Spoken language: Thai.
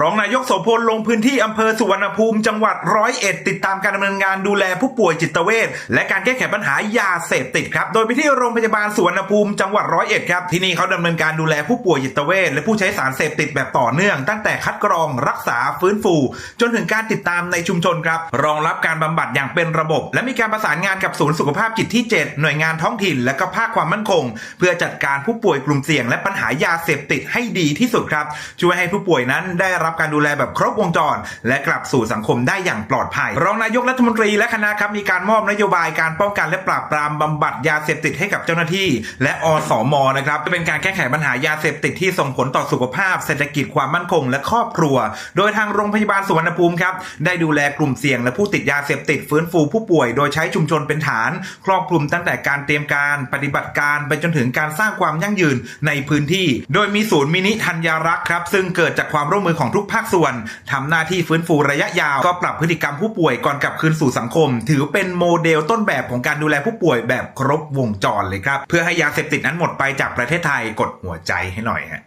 รองนายกโสพลลงพื้นที่อำเภอสุวรรณภูมิจังหวัดร้อยเอ็ดติดตามการดำเนินงานดูแลผู้ป่วยจิตเวชและการแก้ไขปัญหายาเสพติดครับโดยไปที่โรงพยาบาลสุวรรณภูมิจังหวัดร้อยเอ็ดครับที่นี่เขาดำเนินการดูแลผู้ป่วยจิตเวชและผู้ใช้สารเสพติดแบบต่อเนื่อง ตั้งแต่คัดกรองรักษาฟื้นฟู จนถึงการติดตามในชุมชนครับรองรับการบำบัดอย่างเป็นระบบ และมีการประสานงานกับศูนย์สุขภาพจิตที่ 7 หน่วยงานท้องถิ่น และก็ภาคความมั่นคง เพื่อจัดการผู้ป่วยกลุ่มเสี่ยง และปัญหายาเสพติดให้ดีที่สุดครับช่วยให้ผู้ป่วยนั้นได้รับการดูแลแบบครบวงจร และกลับสู่สังคมได้อย่างปลอดภัย รองนายกรัฐมนตรีและคณะครับมีการมอบนโยบายการป้องกันและปราบปรามบำบัดยาเสพติดให้กับเจ้าหน้าที่ และอสมนะครับจะเป็นการแก้ไขปัญหายาเสพติดที่ส่งผลต่อสุขภาพ เศรษฐกิจความมั่นคง และครอบครัว โดยทางโรงพยาบาลสุวรรณภูมิครับได้ดูแลกลุ่มเสี่ยงและผู้ติดยาเสพติดฟื้นฟูผู้ป่วย โดยใช้ชุมชนเป็นฐาน ครอบคลุมตั้งแต่การเตรียมการปฏิบัติการไปจนถึงการสร้างความยั่งยืนในพื้นที่ โดยมีศูนย์มินิธัญรักษ์ครับซึ่งเกิดจากความร่วมมือของทุกภาคส่วนทำหน้าที่ฟื้นฟูระยะยาว ก็ปรับพฤติกรรมผู้ป่วยก่อนกลับคืนสู่สังคม ถือเป็นโมเดลต้นแบบของการดูแลผู้ป่วยแบบครบวงจรเลยครับ เพื่อให้ยาเสพติดนั้นหมดไปจากประเทศไทยกดหัวใจให้หน่อยฮะ